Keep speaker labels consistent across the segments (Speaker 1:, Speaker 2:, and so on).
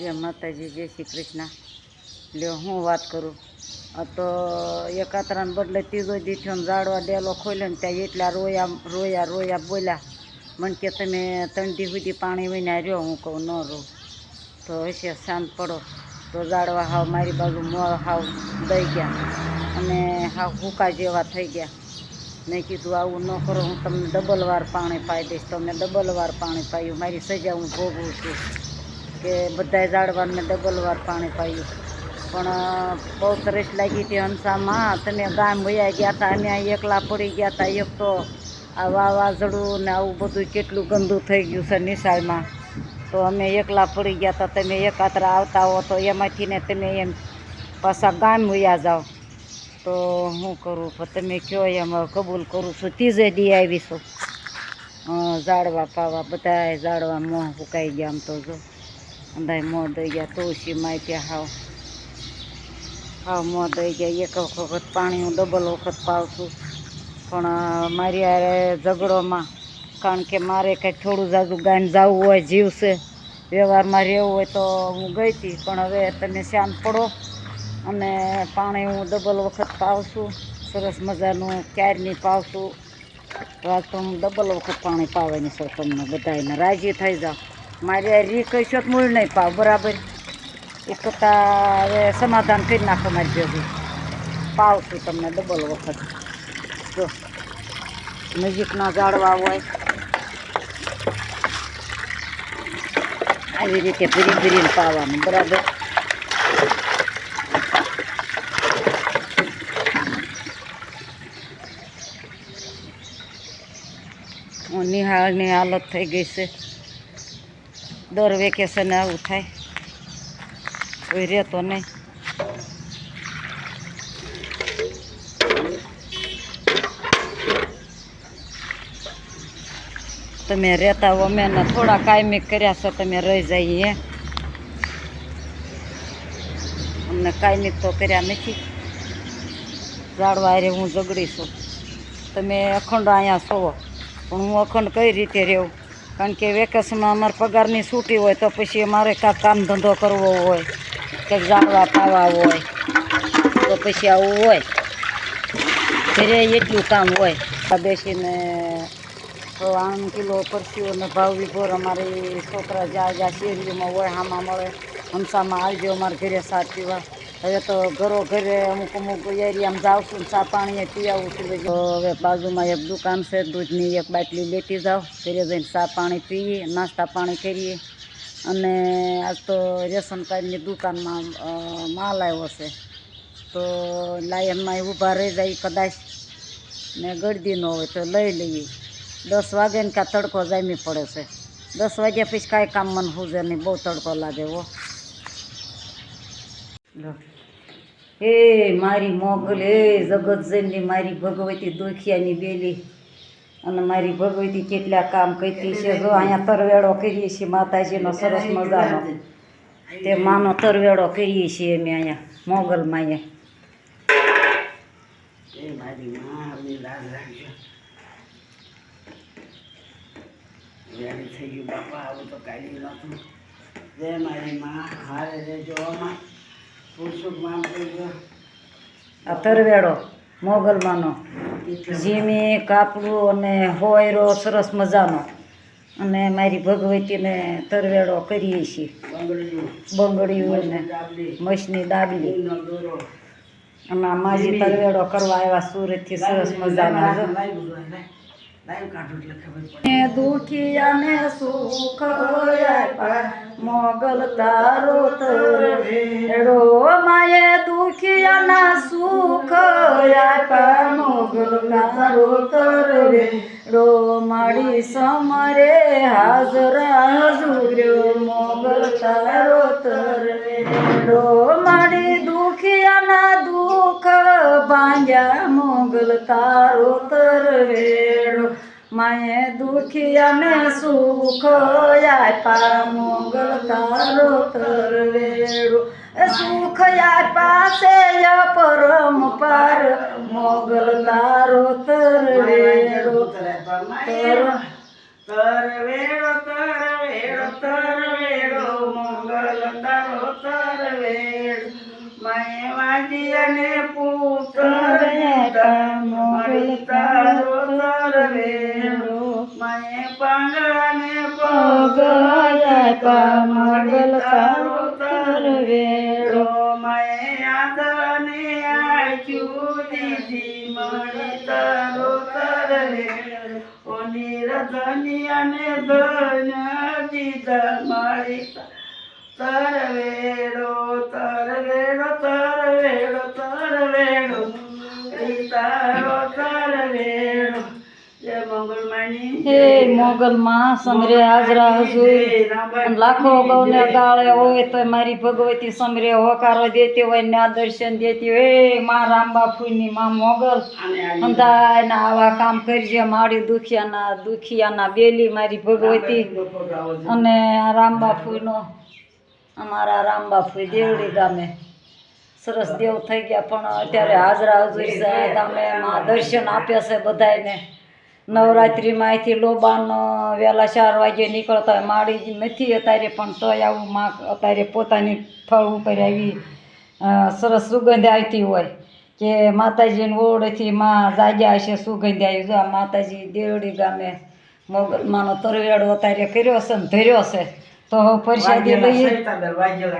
Speaker 1: જય માતાજી, જય શ્રી કૃષ્ણ. લ્યો, હું વાત કરું? આ તો એકાત્રાને બદલે ત્રીજો દીઠો ને ઝાડવા ડેલો ખોલ્યો ને ત્યાં એટલા રોયા રોયા રોયા બોલ્યા. મને કે, તમે તંડી સુધી પાણી વિના રહ્યો. હું કહું, ન રહું. તો હશે, શાંત પડો. તો ઝાડવા હાવ, મારી બાજુ મોર હાવ દઈ ગયા. અને હાવ ભૂકા જેવા થઈ ગયા. મેં કીધું, આવું ન કરો, હું તમને ડબલ વાર પાણી પાઈ દઈશ. તો મેં ડબલ વાર પાણી પાયું. મારી સજા હું ભોગવું છું. કે બધાય ઝાડવાને મેં ડબલ વાર પાણી પાયું. પણ બહુ તરસ લાગી હતી હંસામાં. તમે ગામ વયા ગયા હતા અમે એકલા પડી ગયા હતા એક તો આ વાવાઝોડું ને આવું બધું કેટલું ગંદુ થઈ ગયું છે નિશાળમાં. તો અમે એકલા પડી ગયા હતા તમે એકાત્રા આવતા હો તો એમાંથી ને તમે એમ પાછા ગામ વયા જાઓ. તો હું કરું? પણ તમે કહો એમ કબૂલ કરું છું. ત્રીજે દી આવીશું. ઝાડવા પાવા બધા ઝાડવા મોં ફૂકાઈ ગયા આમ તો જો. અંધાય મોં દઈ ગયા તુલસી માય ત્યાં હાવ હાવ મોં દઈ ગયા એક વખત પાણી હું ડબલ વખત પાઉં છું પણ મારી હારે ઝઘડોમાં કારણ કે મારે કંઈ થોડું જાજુ ગાઈને જવું હોય જીવશે વ્યવહારમાં રહેવું હોય તો હું ગઈ હતી પણ હવે તમે શાંત પડો અને પાણી હું ડબલ વખત પાઉં છું સરસ મજાનું ક્યારની પાઉં છું તો તો હું ડબલ વખત પાણી પાવાની છું તમને બધાને રાજી થઈ જાઓ મારે આ રી કહીશો મૂળ નહીં પાવ, બરાબર? એ કરતાં સમાધાન કરી નાખો મારી ભેગું. પાવ તમને ડબલ વખત. જો, નજીકના જાળવા હોય. આવી રીતે ભરી ભરીને પાવાનું, બરાબર? નિહાળની હાલત થઈ ગઈ છે. દર વેકેશને આવું થાય. કોઈ રહેતો નહીં. તમે રહેતા હો, અમે થોડા કાયમી કર્યા છો, તમે રહી જઈએ અમને કાયમી તો કર્યા નથી. ઝાડવા હારે હું ઝઘડી છું. તમે અખંડ અહીંયા છો, પણ હું અખંડ કઈ રીતે રહેવું? કારણ કે વેકેશનમાં અમારે પગારની છૂટી હોય તો પછી અમારે કાંક કામ ધંધો કરવો હોય, કંઈક જાણવા પાવા હોય, તો પછી આવું હોય. ઘરે એટલું કામ હોય. આ બેસીને આમ કિલો પરસીઓ ને ભાવ વિભોર અમારી છોકરા જ્યાં જ્યાં શેરીઓમાં હોય આમાં મળે હંસામાં આવજો અમારે ઘરે સાત પીવા હવે તો ઘરો ઘરે અમુક અમુક એરિયામાં જાઉં છું ચા પાણી પીવું છું તો હવે બાજુમાં એક દુકાન છે, દૂધની એક બાટલી લેતી જાઓ ઘરે જઈને ચા પાણી પીએ, નાસ્તા પાણી કરીએ. અને આજ તો રેશન કાર્ડની દુકાનમાં માલ આવ્યો છે. તો લાયનમાં ઊભા રહી જાય કદાચ. ને ગળદી ન હોય તો લઈ લઈએ. દસ વાગે ને કાં તડકો જામી પડે છે. દસ વાગ્યા પછી કાંઈ કામ મને હુજે નહીં, બહુ તડકો લાગે હો. એ મારી મોગલ, એ જગતજનની મારી ભગવતી દુખિયાની બેલી. અને મારી ભગવતી કેટલા કામ કરતી છે. જો અહીંયા તરવેડો કરીએ છીએ, માતાજીનો સરસ મજાનો. તે માનો તરવેડો કરીએ છીએ અમે અહીંયા, મોગલમાં અહીંયા.
Speaker 2: થઈ ગયું. બાપા, આવું તો કાઢી નતું જય મારી માં, હારે રહેજો આમાં પુરુષુક મામ કરજો
Speaker 1: આ તરવેડો મોગલમાંનો. ઝીમી કાપડું અને હોયરો સરસ મજાનો. અને મારી ભગવતીને તરવેડો કરીએ છીએ.
Speaker 2: બંગડીયું
Speaker 1: ને મસની દાબલી. અને માજી તરવેડો કરવા આવ્યા સુરતથી સરસ મજાના દુખિયાને સુખ મોગલ તારો તરવેડો સુખ આપ્યા મોગલ તારો તરવેડો માડી સમરે હાજર હાજુર્યો મોગલ તારો તરવેડો માડી દુખિયાના દુઃખ ભાંગ્યા મોગલ તારો તરવેડો માએ દુખિયાને સુખ આપ્યા મોગલ તારો તરવેડો સુખ પાસે પરમ પાર મોગલ તારો તરવેડો
Speaker 2: તરવેડો તરવેડો તરવેડો તરવેડો મંગલ માએ વાજી અને પુત્ર તરવેરો માએ પાંગળાને પગ મળી તારો તરવેરો માએ આદરને આચું દીધી મળી તારો તરવેરો ઓ નિરધની અને ધન દીધા મળી તરવેરો તરવેરો તરવેરો તરવેરો તારો તરવેરો જય મંગલમાની
Speaker 1: હે મોગલ સમરે હાજરા હજુ લાખો ગૌને ગાળે હોય તો મારી ભગવતી સમરે હોકારો દેતી હોય ને આ દર્શન દેતી હોય હે માં રામબાપુની મા મોગલ અંધાયના આવા કામ કરજે મારી દુખિયાના દુખિયાના બેલી મારી ભગવતી અને રામબાપુનો અમારા રામબાપુ દેવડી ગામે સરસ દેવ થઈ ગયા, પણ અત્યારે હાજરા હજુર ગામે દર્શન આપ્યા છે બધાયને. નવરાત્રિમાં અહીંથી લોબાનો વહેલા ચાર વાગે નીકળતા હોય, માળી નથી અત્યારે પણ તોય આવું માં અત્યારે પોતાની ફળ ઉપર આવી સરસ સુગંધ આવતી હોય કે માતાજીની ઓળથી માં જાગ્યા હશે, સુગંધ આવી જો માતાજી દેવડી ગામે મોગલમાંનો તરવેડો અત્યારે કર્યો છે ને ધર્યો છે. તો પરસાદી લઈએ.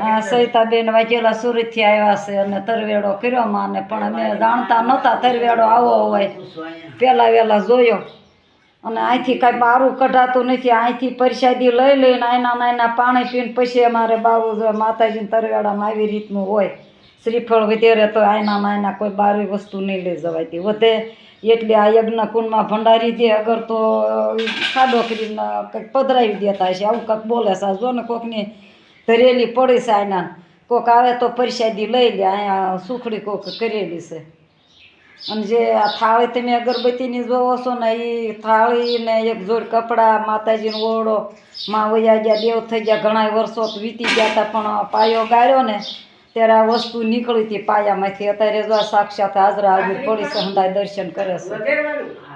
Speaker 1: હા સવિતાબેન વાઘેલા સુરતથી આવ્યા છે અને તરવેડો કર્યો માને પણ અમે જાણતા નહોતા તરવેડો આવો હોય. પહેલાં વહેલા જોયો. અને અહીંથી કાંઈ બારું કઢાતું નથી. અહીંથી પરસાદી લઈ લઈને આયના નાયના પાણી પીને પછી અમારે બાબુ જો માતાજીને તરવેડામાં આવી રીતનું હોય. શ્રીફળ વધારે તો આયના નાયના કોઈ બારી વસ્તુ નહીં લઈ જવાતી વધે એટલે આ યજ્ઞ કુંડમાં ભંડારી દે અગર તો ખાડો કરીને કંઈક પધરાવી દેતા હશે, આવું કંઈક બોલે છે. જો ને કોકની ધરેલી પડી છે આયના કોક આવે તો પરસાદી લઈ લે, અહીંયા સુખડી કોક કરેલી છે. અને જે આ થાળી તમે અગરબત્તીની જોવો છો ને એ થાળી ને એક જોડ કપડાં, માતાજીનો ઓળો માં વયા ગયા, દેવ થઈ ગયા ઘણા વર્ષો વીતી ગયા હતા પણ પાયો ગાળ્યો ને ત્યારે આ વસ્તુ નીકળી હતી પાયામાંથી. અત્યારે જો સાક્ષાત હાજરા હાજર પોલીસ છે હંધાય દર્શન કરે છે.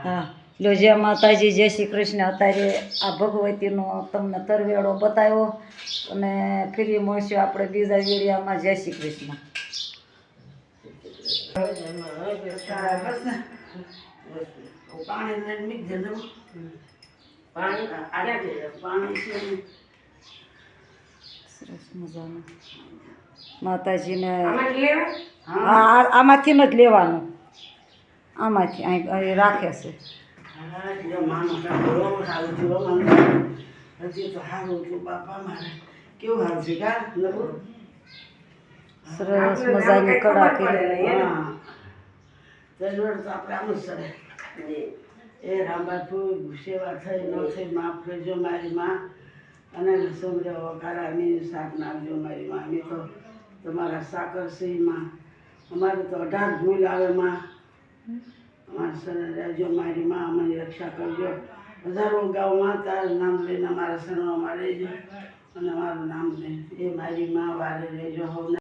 Speaker 1: હા. લો જય માતાજી, જય શ્રી કૃષ્ણ. અત્યારે આ ભગવતીનો તમને તરવેડો બતાવ્યો અને ફરી મળશું આપણે બીજા એરિયામાં. જય શ્રી કૃષ્ણ.
Speaker 2: પાણી પાણી
Speaker 1: સરસ મજાનું. માતાજીને
Speaker 2: હા
Speaker 1: આ આમાંથી જ લેવાનું. આમાંથી અહીં અહીં રાખે છે. સરસ મજાની કડા કરી.
Speaker 2: એ રામબાપુ સેવા થઈ ન થઈ માફ કરજો મારી માં. અને સમજો કારાની શાક નાખજો મારી માં. અમે તો તમારા સાકર સિંહ અમારે તો અઢાર ભૂલ આવે માં. અમારા સને રહેજો મારી માં, અમારી રક્ષા કરજો. હજારો ગામમાં તારું નામ લઈને અમારા સણવામાં રહેજો અને મારું નામ લઈને એ મારી માં વારે રહેજો. હવે